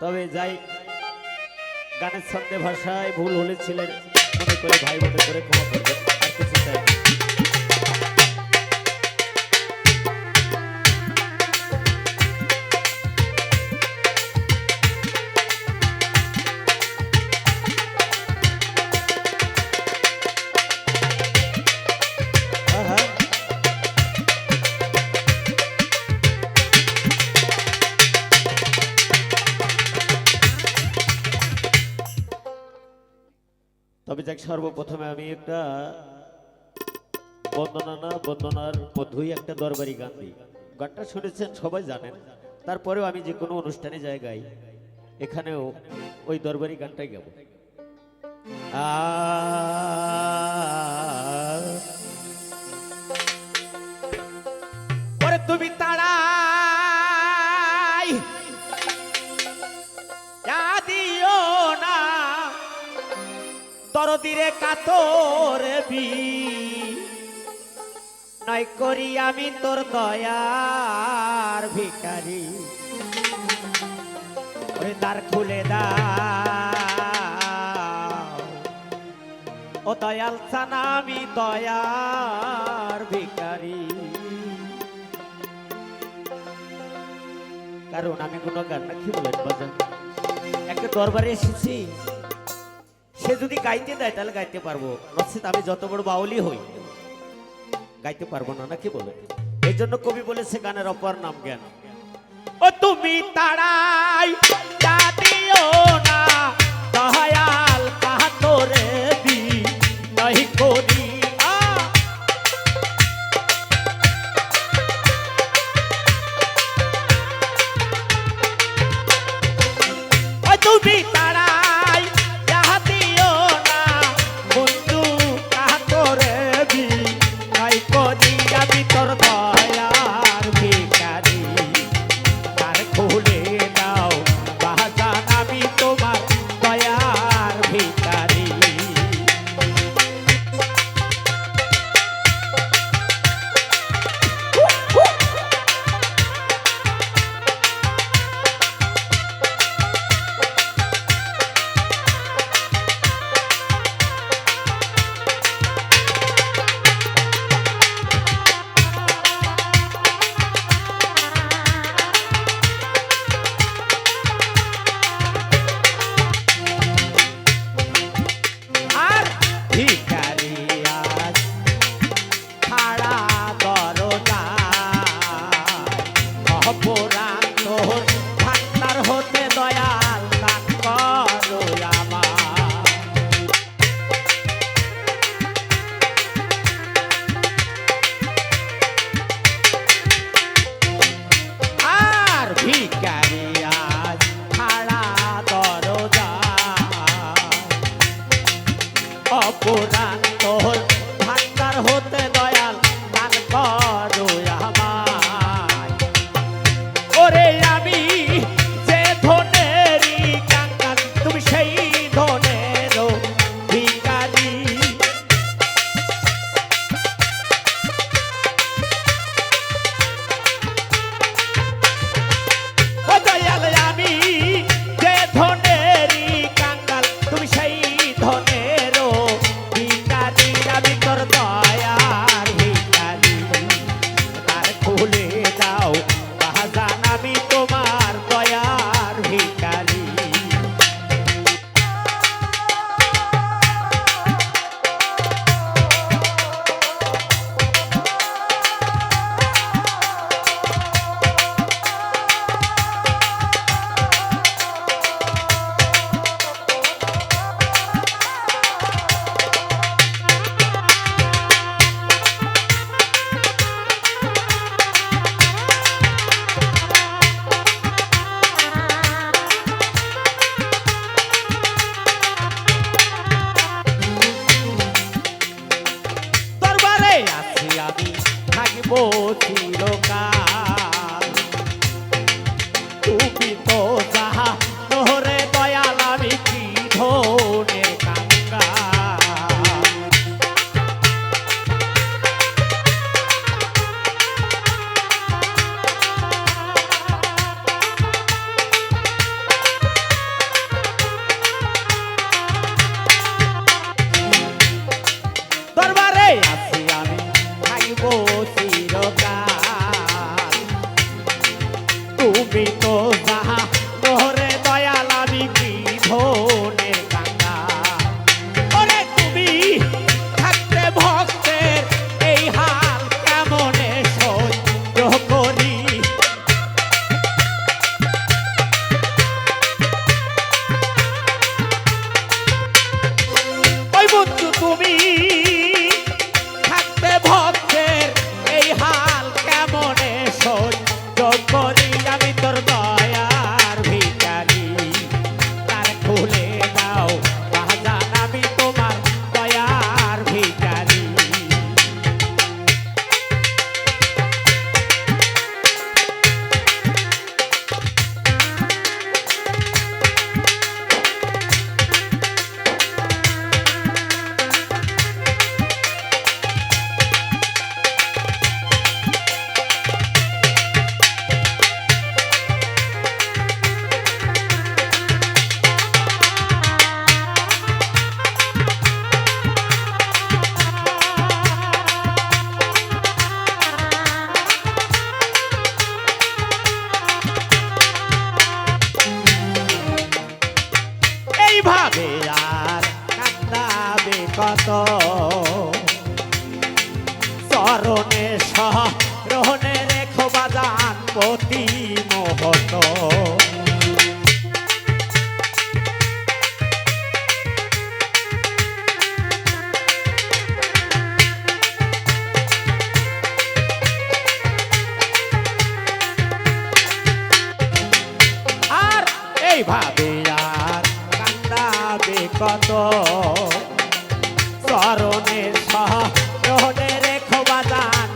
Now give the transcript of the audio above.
তবে যাই গানের ছন্দে ভাষায় ভুল হলেছিলেন মনে করে ভাই মনে করে ক্ষমা করবেন। তবে যাক সর্বপ্রথমে আমি একটা বন্দনা না, বন্দনার মধ্যেই একটা দরবারি গান দিই। গানটা শুনেছেন, সবাই জানেন। তারপরেও আমি যে কোনো অনুষ্ঠানে জায়গায় এখানেও ওই দরবারি গানটাই গাবো। আ তরদিরে কাতরে বি। নাই করি আমি তোর দয়ার ভিকারি ওরে দ্বার খুলে দা ও দয়াল সানা, আমি দয়ার ভিকারি কারণ আমি কোনো গান রাখি বলেন বাজান? একটা দরবারে এসেছি। সে যদি গাইতে দেয়, তাহলে গাইতে পারব। নচেত আমি যত বড় বাউলি হই। গাইতে পারব না নাকি বলে? এই জন্য কবি বলেছে, গানের অপর নাম জ্ঞান। ও তুমি তাড়াই জাতিও অপরাধ অতি মহত। আর এইভাবে আর কান্দাবে কত চরণের সহ রহনে রেখো বাজান